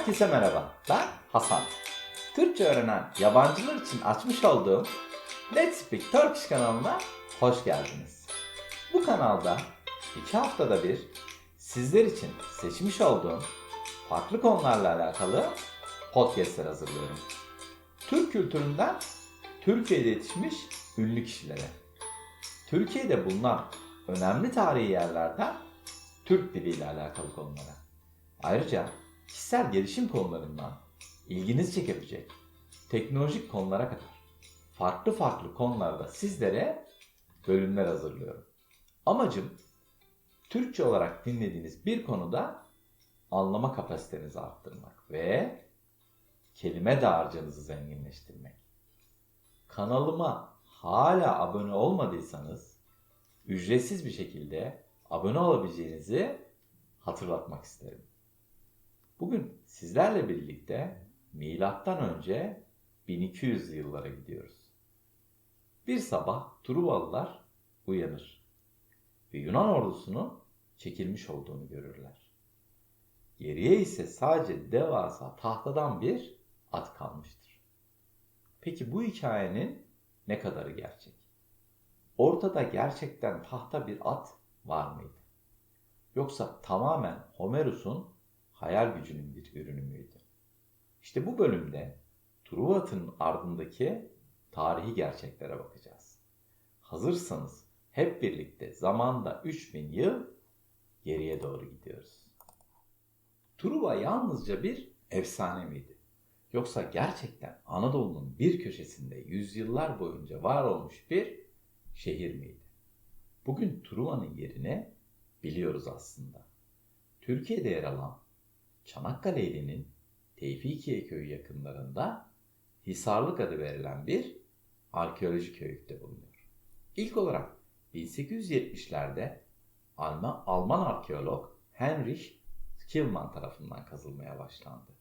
Herkese merhaba. Ben Hasan. Türkçe öğrenen yabancılar için açmış olduğum Let's Speak Turkish kanalına hoş geldiniz. Bu kanalda iki haftada bir sizler için seçmiş olduğum farklı konularla alakalı podcastler hazırlıyorum. Türk kültüründen Türkiye'de yetişmiş ünlü kişilere, Türkiye'de bulunan önemli tarihi yerlerden Türk diliyle alakalı konulara. Ayrıca kişisel gelişim konularından ilginizi çekebilecek teknolojik konulara kadar farklı farklı konularda sizlere bölümler hazırlıyorum. Amacım Türkçe olarak dinlediğiniz bir konuda anlama kapasitenizi arttırmak ve kelime dağarcığınızı zenginleştirmek. Kanalıma hala abone olmadıysanız ücretsiz bir şekilde abone olabileceğinizi hatırlatmak isterim. Bugün sizlerle birlikte milattan önce 1200 yıllara gidiyoruz. Bir sabah Truvalılar uyanır ve Yunan ordusunun çekilmiş olduğunu görürler. Geriye ise sadece devasa tahtadan bir at kalmıştır. Peki bu hikayenin ne kadarı gerçek? Ortada gerçekten tahta bir at var mıydı? Yoksa tamamen Homeros'un hayal gücünün bir ürünü müydü? İşte bu bölümde Truva atının ardındaki tarihi gerçeklere bakacağız. Hazırsanız hep birlikte zamanda 3000 yıl geriye doğru gidiyoruz. Truva yalnızca bir efsane miydi? Yoksa gerçekten Anadolu'nun bir köşesinde yüzyıllar boyunca var olmuş bir şehir miydi? Bugün Truva'nın yerini biliyoruz aslında. Türkiye'de yer alan Çanakkale ilinin Tevfikiye köyü yakınlarında Hisarlık adı verilen bir arkeolojik köyükte bulunuyor. İlk olarak 1870'lerde Alman, Alman arkeolog Heinrich Skillman tarafından kazılmaya başlandı.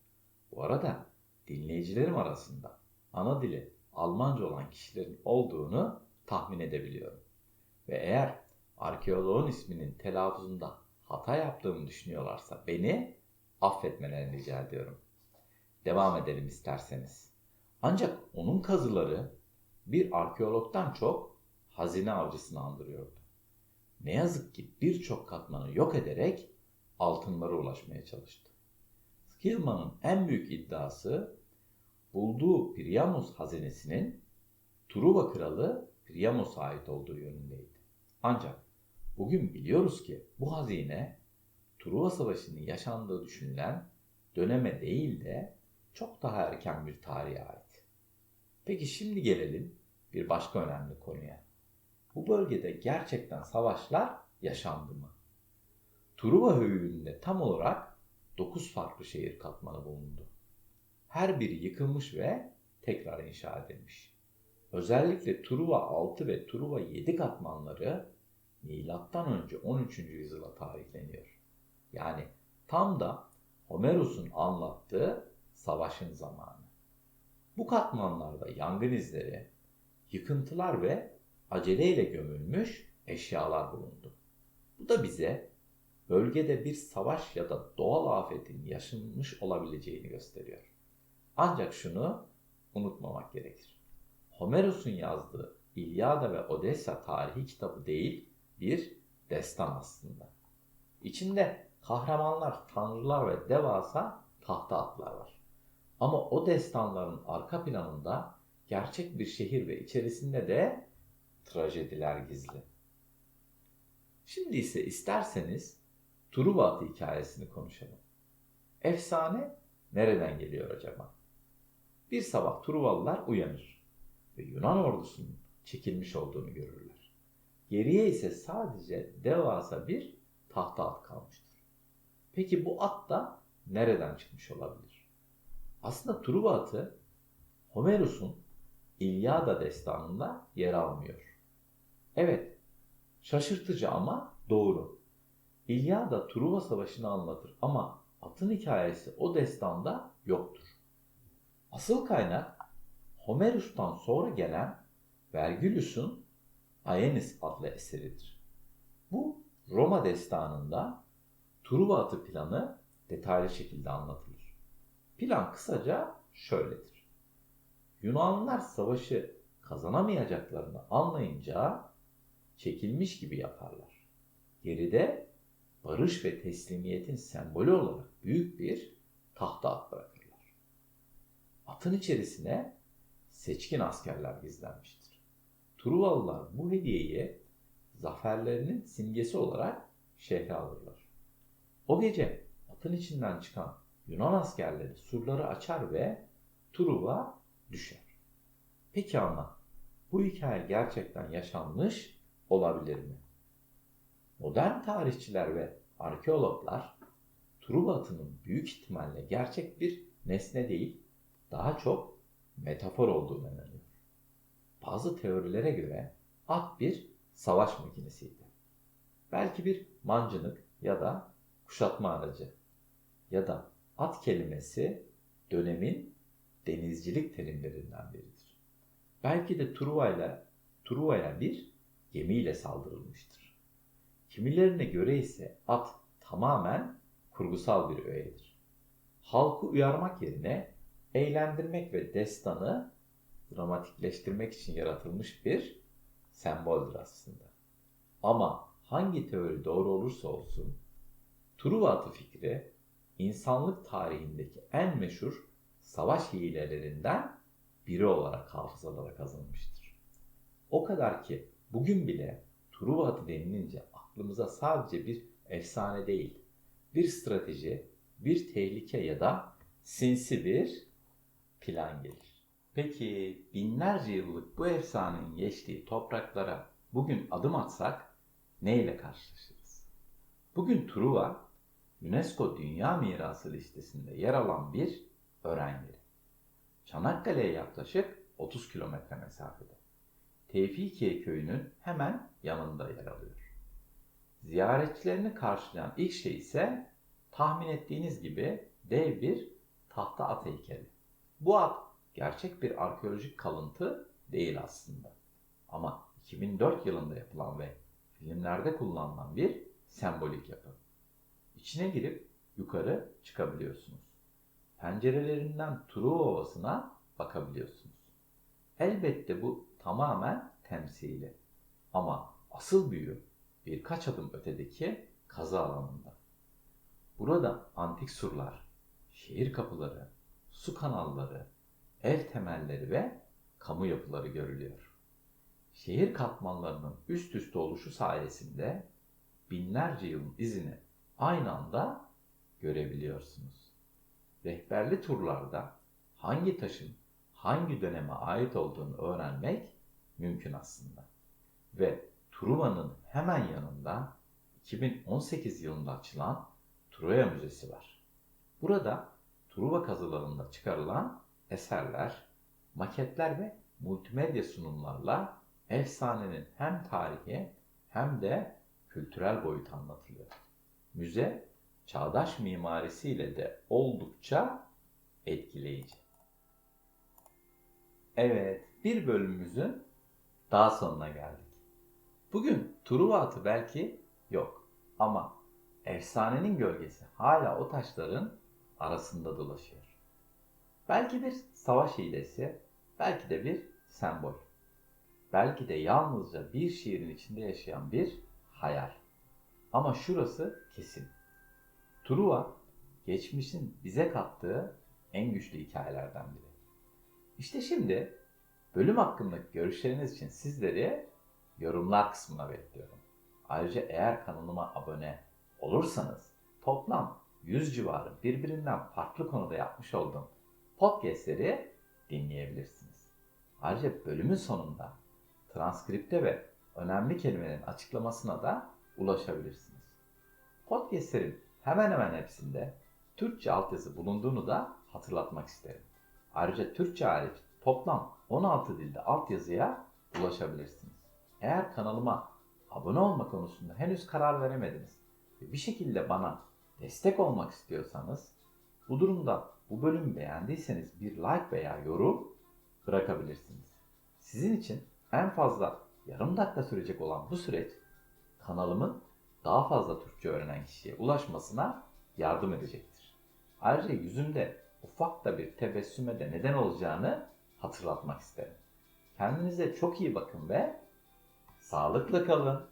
Bu arada dinleyicilerim arasında ana dili Almanca olan kişilerin olduğunu tahmin edebiliyorum. Ve eğer arkeoloğun isminin telaffuzunda hata yaptığımı düşünüyorlarsa beni affetmelerini rica ediyorum. Devam edelim isterseniz. Ancak onun kazıları bir arkeologdan çok hazine avcısını andırıyordu. Ne yazık ki birçok katmanı yok ederek altınlara ulaşmaya çalıştı. Skillman'ın en büyük iddiası bulduğu Priamos hazinesinin Truva kralı Priamos'a ait olduğu yönündeydi. Ancak bugün biliyoruz ki bu hazine Truva Savaşı'nın yaşandığı düşünülen döneme değil de çok daha erken bir tarihe ait. Peki şimdi gelelim bir başka önemli konuya. Bu bölgede gerçekten savaşlar yaşandı mı? Truva höyüğünde tam olarak 9 farklı şehir katmanı bulundu. Her biri yıkılmış ve tekrar inşa edilmiş. Özellikle Truva 6 ve Truva 7 katmanları önce 13. yüzyıla tarihleniyor. Yani tam da Homeros'un anlattığı savaşın zamanı. Bu katmanlarda yangın izleri, yıkıntılar ve aceleyle gömülmüş eşyalar bulundu. Bu da bize bölgede bir savaş ya da doğal afetin yaşanmış olabileceğini gösteriyor. Ancak şunu unutmamak gerekir. Homeros'un yazdığı İlyada ve Odessa tarihi kitabı değil, bir destan aslında. İçinde kahramanlar, tanrılar ve devasa tahta atlar var. Ama o destanların arka planında gerçek bir şehir ve içerisinde de trajediler gizli. Şimdi ise isterseniz Truva hikayesini konuşalım. Efsane nereden geliyor acaba? Bir sabah Truvalılar uyanır ve Yunan ordusunun çekilmiş olduğunu görürler. Geriye ise sadece devasa bir tahta at kalmıştır. Peki bu at da nereden çıkmış olabilir? Aslında Truva atı Homeros'un İlyada destanında yer almıyor. Evet, şaşırtıcı ama doğru. İlyada Truva Savaşı'nı anlatır ama atın hikayesi o destanda yoktur. Asıl kaynak Homeros'tan sonra gelen Vergilius'un Aeneis adlı eseridir. Bu Roma destanında Truva atı planı detaylı şekilde anlatılır. Plan kısaca şöyledir. Yunanlılar savaşı kazanamayacaklarını anlayınca çekilmiş gibi yaparlar. Geride barış ve teslimiyetin sembolü olarak büyük bir tahta at bırakırlar. Atın içerisine seçkin askerler gizlenmiştir. Truvalılar bu hediyeyi zaferlerinin simgesi olarak şehre alırlar. O gece atın içinden çıkan Yunan askerleri surları açar ve Truva düşer. Peki ama bu hikaye gerçekten yaşanmış olabilir mi? Modern tarihçiler ve arkeologlar Truva atının büyük ihtimalle gerçek bir nesne değil, daha çok metafor olduğunu inanıyor. Bazı teorilere göre at bir savaş makinesiydi. Belki bir mancınık ya da kuşatma aracı. Ya da at kelimesi dönemin denizcilik terimlerinden biridir. Belki de Truva'yla Truva'ya bir gemiyle saldırılmıştır. Kimilerine göre ise at tamamen kurgusal bir öğedir. Halkı uyarmak yerine eğlendirmek ve destanı dramatikleştirmek için yaratılmış bir semboldür aslında. Ama hangi teori doğru olursa olsun Truva atı fikri insanlık tarihindeki en meşhur savaş hilelerinden biri olarak hafızalara kazanmıştır. O kadar ki bugün bile Truva atı denilince aklımıza sadece bir efsane değil, bir strateji, bir tehlike ya da sinsi bir plan gelir. Peki binlerce yıllık bu efsanenin geçtiği topraklara bugün adım atsak neyle karşılaşırız? Bugün Truva UNESCO Dünya Mirası listesinde yer alan bir öğren yeri. Çanakkale'ye yaklaşık 30 kilometre mesafede. Tevfikiye köyünün hemen yanında yer alıyor. Ziyaretçilerini karşılayan ilk şey ise tahmin ettiğiniz gibi dev bir tahta at heykeli. Bu at gerçek bir arkeolojik kalıntı değil aslında. Ama 2004 yılında yapılan ve filmlerde kullanılan bir sembolik yapı. İçine girip yukarı çıkabiliyorsunuz. Pencerelerinden Truva Ovası'na bakabiliyorsunuz. Elbette bu tamamen temsili. Ama asıl büyü birkaç adım ötedeki kazı alanında. Burada antik surlar, şehir kapıları, su kanalları, ev temelleri ve kamu yapıları görülüyor. Şehir katmanlarının üst üste oluşu sayesinde binlerce yılın izini aynı anda görebiliyorsunuz. Rehberli turlarda hangi taşın hangi döneme ait olduğunu öğrenmek mümkün aslında. Ve Truva'nın hemen yanında 2018 yılında açılan Troya Müzesi var. Burada Truva kazılarında çıkarılan eserler, maketler ve multimedya sunumlarla efsanenin hem tarihi hem de kültürel boyut anlatılıyor. Müze çağdaş mimarisiyle de oldukça etkileyici. Evet, bir bölümümüzün daha sonuna geldik. Bugün Truva atı belki yok ama efsanenin gölgesi hala o taşların arasında dolaşıyor. Belki bir savaş hilesi, belki de bir sembol. Belki de yalnızca bir şiirin içinde yaşayan bir hayal. Ama şurası kesin. Truva, geçmişin bize kattığı en güçlü hikayelerden biri. İşte şimdi bölüm hakkındaki görüşleriniz için sizleri yorumlar kısmına bekliyorum. Ayrıca eğer kanalıma abone olursanız toplam 100 civarı birbirinden farklı konuda yapmış olduğum podcastleri dinleyebilirsiniz. Ayrıca bölümün sonunda transkripte ve önemli kelimelerin açıklamasına da ulaşabilirsiniz. Podcastlerin hemen hemen hepsinde Türkçe altyazı bulunduğunu da hatırlatmak isterim. Ayrıca Türkçe hariç toplam 16 dilde altyazıya ulaşabilirsiniz. Eğer kanalıma abone olma konusunda henüz karar veremediniz ve bir şekilde bana destek olmak istiyorsanız bu durumda bu bölümü beğendiyseniz bir like veya yorum bırakabilirsiniz. Sizin için en fazla yarım dakika sürecek olan bu süreç kanalımın daha fazla Türkçe öğrenen kişiye ulaşmasına yardım edecektir. Ayrıca yüzümde ufak da bir tebessüme de neden olacağını hatırlatmak isterim. Kendinize çok iyi bakın ve sağlıklı kalın.